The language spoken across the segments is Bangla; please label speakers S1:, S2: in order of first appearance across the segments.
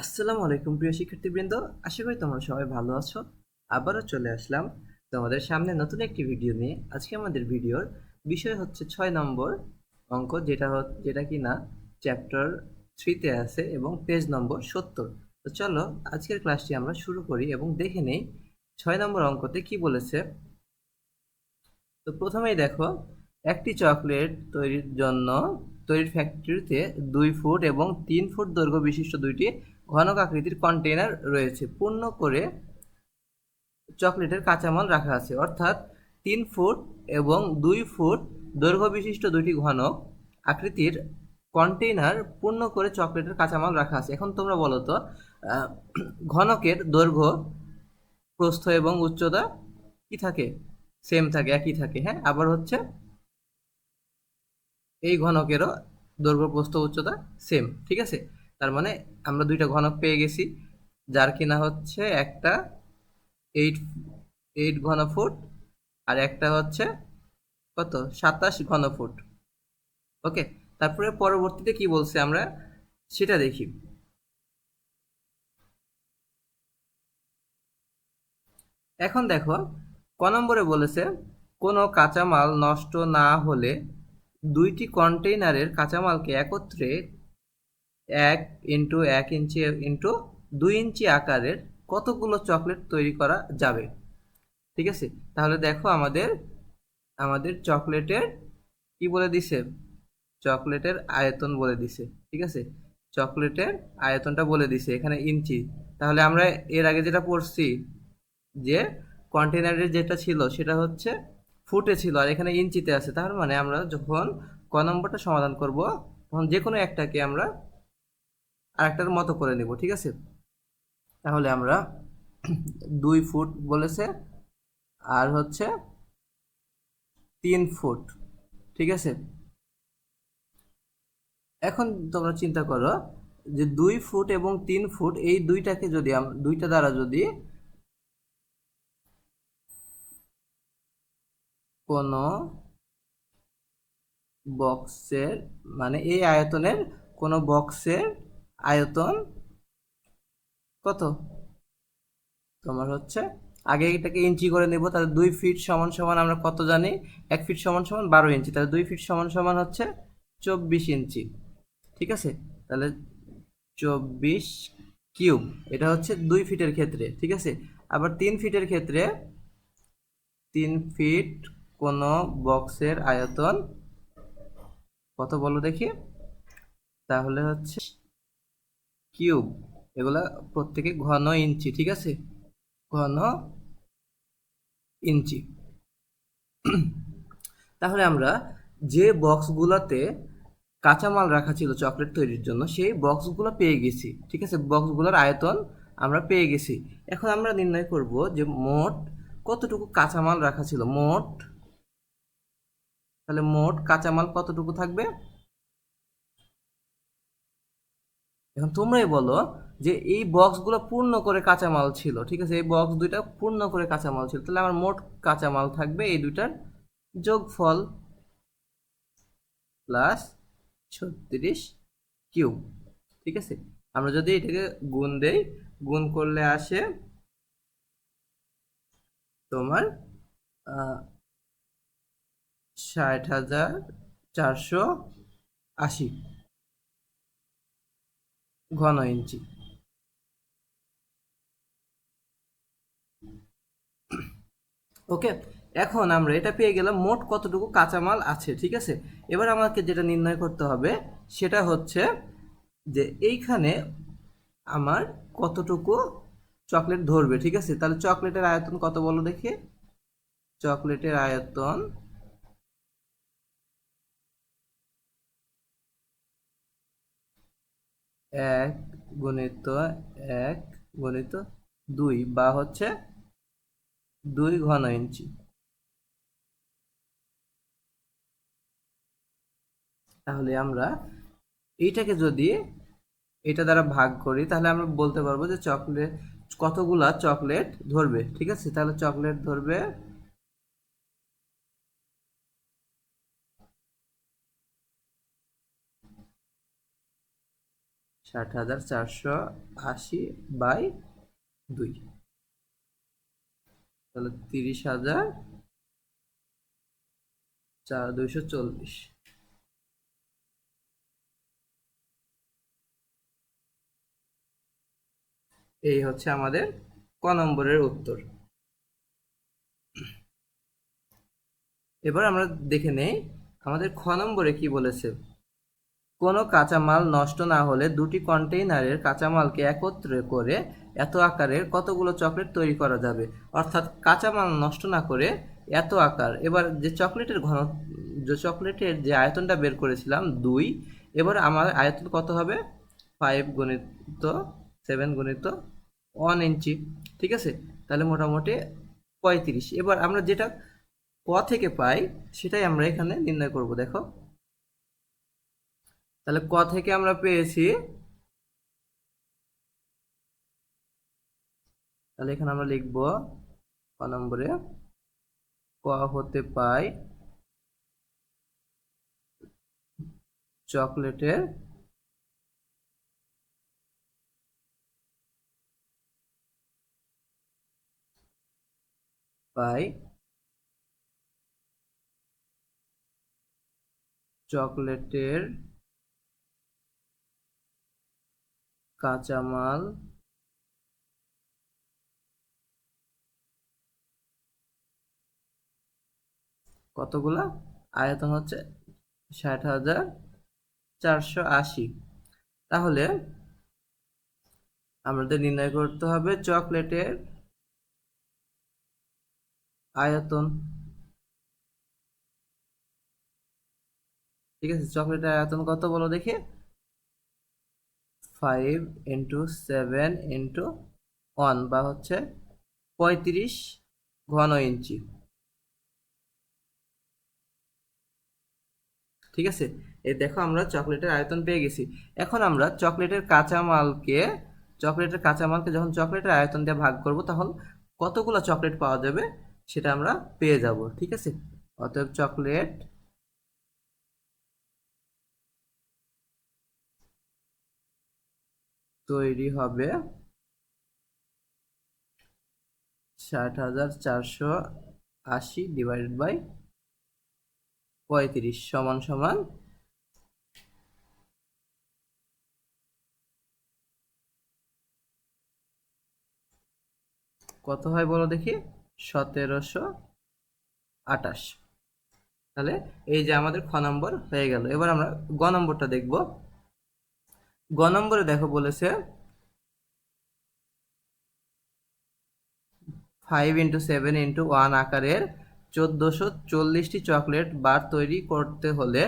S1: আসসালামু আলাইকুম প্রিয় শিক্ষার্থীবৃন্দ। আশা করি তোমরা সবাই ভালো আছো। আবারও চলে আসলাম তোমাদের সামনে নতুন একটি ভিডিও নিয়ে। আজকে আমাদের ভিডিওর বিষয় হচ্ছে ছয় নম্বর অঙ্ক, যেটা যেটা কি না চ্যাপ্টার থ্রিতে আছে এবং পেজ নম্বর সত্তর। তো চলো আজকের ক্লাসটি আমরা শুরু করি এবং দেখে নেই ছয় নম্বর অঙ্কতে কি বলেছে। তো প্রথমেই দেখো, একটি চকলেট তৈরির জন্য, তৈরির ফ্যাক্টরিতে দুই ফুট এবং তিন ফুট দৈর্ঘ্য বিশিষ্ট দুইটি ঘনক আকৃতির কন্টেইনার রয়েছে। পূর্ণ করে চকলেটের কাঁচামাল রাখা আছে। অর্থাৎ তিন ফুট এবং দুই ফুট দৈর্ঘ্য বিশিষ্ট দুইটি ঘনক আকৃতির কন্টেইনার পূর্ণ করে চকলেটের কাঁচামাল রাখা আছে। এখন তোমরা বলো তো ঘনকের দৈর্ঘ্য, প্রস্থ এবং উচ্চতা কি থাকে? সেম থাকে, একই থাকে হ্যাঁ? আবার হচ্ছে এই ঘনকেরও দৈর্ঘ্য, প্রস্থ, উচ্চতা সেম ঠিক আছে? তার মানে আমরা দুইটা ঘনক পেয়ে গেছি, যার কিনা হচ্ছে একটা এইট এইট ঘন ফুট আর একটা হচ্ছে কত? সাতাশ ঘন ফুট ওকে তারপরে পরবর্তীতে কি বলছে আমরা? সেটা দেখি। এখন দেখো, ক নম্বরে বলেছে, কোনো কাঁচামাল নষ্ট না হলে দুইটি কন্টেইনারের কাঁচামালকে একত্রে এক ইন্টু এক ইঞ্চি ইন্টু দুই ইঞ্চি আকারের কতগুলো চকলেট তৈরি করা যাবে? ঠিক আছে? তাহলে দেখো আমাদের আমাদের চকলেটের কি বলে দিছে? চকলেটের আয়তন বলে দিছে। ঠিক আছে? চকলেটের আয়তনটা বলে দিছে এখানে ইঞ্চি। তাহলে আমরা এর আগে যেটা পড়ছি, যে কন্টেনারের যেটা ছিল সেটা হচ্ছে ফুটে ছিল আর এখানে ইঞ্চিতে আছে। তার মানে আমরা যখন ক নম্বরটা সমাধান করব, তখন যে কোনো একটাকে আমরা আরেকটার মতো করে নেব, ঠিক আছে? তাহলে আমরা দুই ফুট বলেছে, আর হচ্ছে তিন ফুট, ঠিক আছে? এখন তোমরা চিন্তা করো যে দুই ফুট এবং তিন ফুট, এই দুইটাকে যদি দুইটা দ্বারা যদি কোনো বক্সের মানে এই আয়তনের কোনো বক্সের আয়তন কত? তোমার হচ্ছে, আগে এটাকে ইঞ্চি করে নেব, তাহলে দুই ফিট সমান সমান আমরা কত জানি? এক ফিট সমান সমান বারো ইঞ্চি, তাহলে দুই ফিট সমান সমান হচ্ছে চব্বিশ ইঞ্চি। ঠিক আছে? তাহলে চব্বিশ কিউব, এটা হচ্ছে দুই ফিটের ক্ষেত্রে, ঠিক আছে? আবার তিন ফিটের ক্ষেত্রে, তিন ফিট কোনো বক্সের আয়তন কত বলো দেখি? তাহলে হচ্ছে কিউব, এগুলা প্রত্যেকে ঘন ইঞ্চি, ঠিক আছে? ঘন ইঞ্চি। তাহলে আমরা যে বক্সগুলোতে কাঁচামাল রাখা ছিল চকলেট তৈরির জন্য, সেই বক্সগুলো পেয়ে গেছি, ঠিক আছে? বক্সগুলোর আয়তন আমরা পেয়ে গেছি। এখন আমরা নির্ণয় করব যে মোট কতটুকু কাঁচামাল রাখা ছিল, মোট, তাহলে মোট কাঁচামাল কতটুকু থাকবে? এখন তোমরাই বলো যে এই বক্সগুলো পূর্ণ করে কাঁচামাল ছিল, ঠিক আছে? এই বক্স দুইটা পূর্ণ করে কাঁচামাল ছিল। তাহলে আমার মোট কাঁচামাল থাকবে এই দুইটার যোগফল প্লাস ছত্রিশ কিউব, ঠিক আছে? আমরা যদি এটাকে গুণ দেই, গুণ করলে আসে তোমার ষাট হাজার চারশো আশি। ঘন ইঞ্চি। ওকে, এখন আমরা এটা পেয়ে গেলাম মোট কতটুকু কাঁচামাল আছে, ঠিক আছে? এবার আমাকে যেটা নির্ণয় করতে হবে সেটা হচ্ছে যে এইখানে আমার কতটুকু চকলেট ধরবে, ঠিক আছে? তাহলে চকলেটের আয়তন কত বলো দেখি? চকলেটের আয়তন এক গুণিত এক গুণিত দুই বা হচ্ছে দুই ঘন ইঞ্চি। তাহলে আমরা এইটাকে যদি এটা দ্বারা ভাগ করি, তাহলে আমরা বলতে পারব যে চকলেট কতগুলা চকলেট ধরবে, ঠিক আছে? তাহলে চকলেট ধরবে ষাট হাজার চারশো আশি বাই দুই। তাহলে তিরিশ হাজার চার দুইশো চল্লিশ। এই হচ্ছে আমাদের ক নম্বরের উত্তর। এবার আমরা দেখে নেই আমাদের খ নম্বরে কি বলেছে? কোনো কাঁচামাল নষ্ট না হলে দুটি কন্টেইনারের কাঁচামালকে একত্রে করে এত আকারের কতগুলো চকলেট তৈরি করা যাবে? অর্থাৎ কাঁচামাল নষ্ট না করে এত আকার। এবার যে চকলেটের ঘন, যে চকলেটের যে আয়তনটা বের করেছিলাম, দুই। এবার আমার আয়তন কত হবে? ফাইভ গণিত সেভেন গণিত ওয়ান ইঞ্চি। ঠিক আছে? তাহলে মোটামুটি পঁয়ত্রিশ। এবার আমরা যেটা ক থেকে পাই, সেটাই আমরা এখানে নির্ণয় করব। দেখো। তাহলে ক থেকে আমরা পেয়েছি? তাহলে এখানে আমরা লিখব ক নম্বরে, ক হতে পাই চকলেটের পাই চকলেটের কাঁচামাল। কতগুলা? আয়তন হচ্ছে ষাট হাজার চারশো আশি। তাহলে আমাদের নির্ণয় করতে হবে চকলেটের আয়তন। ঠিক আছে, চকলেটের আয়তন কত বলো দেখি? Five into seven into one বা হচ্ছে পঁয়ত্রিশ ঘন ইঞ্চি। ঠিক আছে? এই দেখো আমরা চকলেটের আয়তন পেয়ে গেছি। এখন আমরা চকলেটের কাঁচামালকে চকলেটের কাঁচামালকে যখন চকলেটের আয়তন দিয়ে ভাগ করব, তখন কতগুলো চকলেট পাওয়া যাবে সেটা আমরা পেয়ে যাব, ঠিক আছে? অতএব চকলেট তৈরি হবে। ষাট হাজার চারশো আশি ডিভাইডেড বাই পঁয়ত্রিশ সমান সমান কত হয় বলো দেখি? সতেরোশো আটাশ তাহলে এই যে আমাদের খ নম্বর হয়ে গেল। এবার আমরা গ নম্বরটা দেখব। গ নম্বরে দেখো বলেছে five into seven into one আকারের চোদ্দোশো চল্লিশটি চকলেট বার তৈরি করতে হলে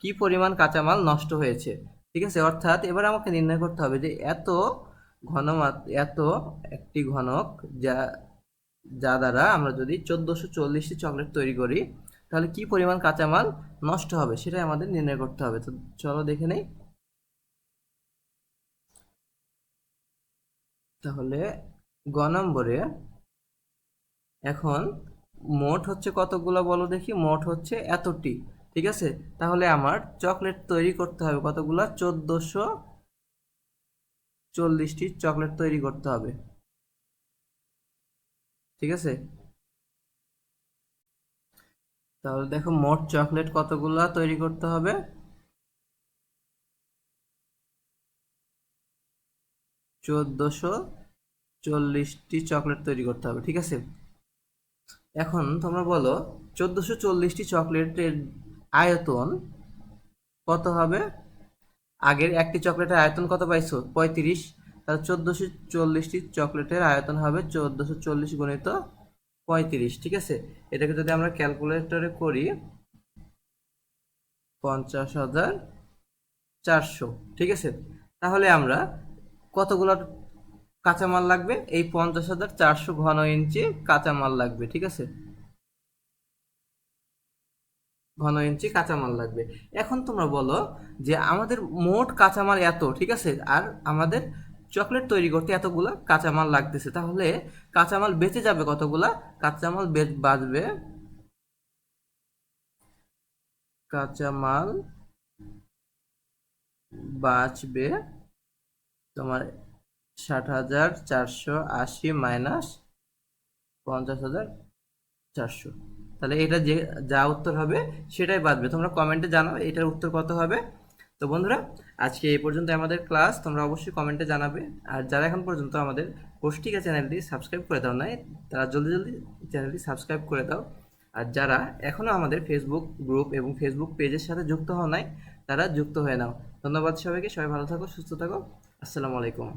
S1: কি পরিমাণ কাঁচামাল নষ্ট হয়েছে? ঠিক আছে, অর্থাৎ এবার আমাকে নির্ণয় করতে হবে যে এত ঘনমাত এত একটি ঘনক যা যা দ্বারা আমরা যদি চোদ্দোশো চল্লিশটি চকলেট তৈরি করি, তাহলে কি পরিমাণ কাঁচামাল নষ্ট হবে? সেটাই আমাদের নির্ণয় করতে হবে। তো চলো দেখে নেই। তাহলে গ নম্বরে এখন মোট হচ্ছে কতগুলো বলো দেখি, মোট হচ্ছে এতটি, ঠিক আছে? তাহলে আমার চকলেট তৈরি করতে হবে কতগুলো? চোদ্দোশো চল্লিশটি চকলেট তৈরি করতে হবে, ঠিক আছে? তাহলে দেখো মোট চকলেট কতগুলা তৈরি করতে হবে? চোদ্দোশো চল্লিশটি চকলেট তৈরি করতে হবে, ঠিক আছে? এখন তোমরা বলো, চোদ্দোশো চল্লিশটি চকলেটের আয়তন কত হবে? আগের একটি চকলেটের আয়তন কত পাইছো? পঁয়ত্রিশ। তাহলে চোদ্দোশো চল্লিশটি চকলেটের আয়তন হবে চোদ্দোশো চল্লিশ গুণিত পঁয়ত্রিশ, ঠিক আছে? এটাকে যদি আমরা ক্যালকুলেটরে করি, পঞ্চাশ হাজার চারশো, ঠিক আছে? তাহলে আমরা কতগুলো কাঁচামাল লাগবে, এই পঞ্চাশ হাজার চারশো ঘন ইঞ্চি কাঁচামাল লাগবে, ঠিক আছে? ঘন ইঞ্চি কাঁচামাল লাগবে। এখন তোমরা বলো যে আমাদের মোট কাঁচামাল এত, ঠিক আছে? আর আমাদের চকলেট তৈরি করতে এতগুলা কাঁচামাল লাগতেছে, তাহলে কাঁচামাল বেঁচে যাবে কতগুলা? কাঁচামাল বাঁচবে। কাঁচামাল বাঁচবে তোমার ষাট হাজার চারশো আশি মাইনাস পঞ্চাশ হাজার চারশো। তাহলে এটা যে, যা উত্তর হবে সেটাই বাদবে। তোমরা কমেন্টে জানাও এটার উত্তর কত হবে। তো বন্ধুরা, আজকে এই পর্যন্ত আমাদের ক্লাস। তোমরা অবশ্যই কমেন্টে জানাবে। আর যারা এখন পর্যন্ত আমাদের কোষ্টিকা চ্যানেলটি সাবস্ক্রাইব করে দাও নাই, তারা জলদি জলদি চ্যানেলটি সাবস্ক্রাইব করে দাও। আর যারা এখনও আমাদের ফেসবুক গ্রুপ এবং ফেসবুক পেজের সাথে যুক্ত হও নাই, তারা যুক্ত হয়ে নাও। ধন্যবাদ সবাইকে। সবাই ভালো থাকো, সুস্থ থাকো। আসসালামু আলাইকুম।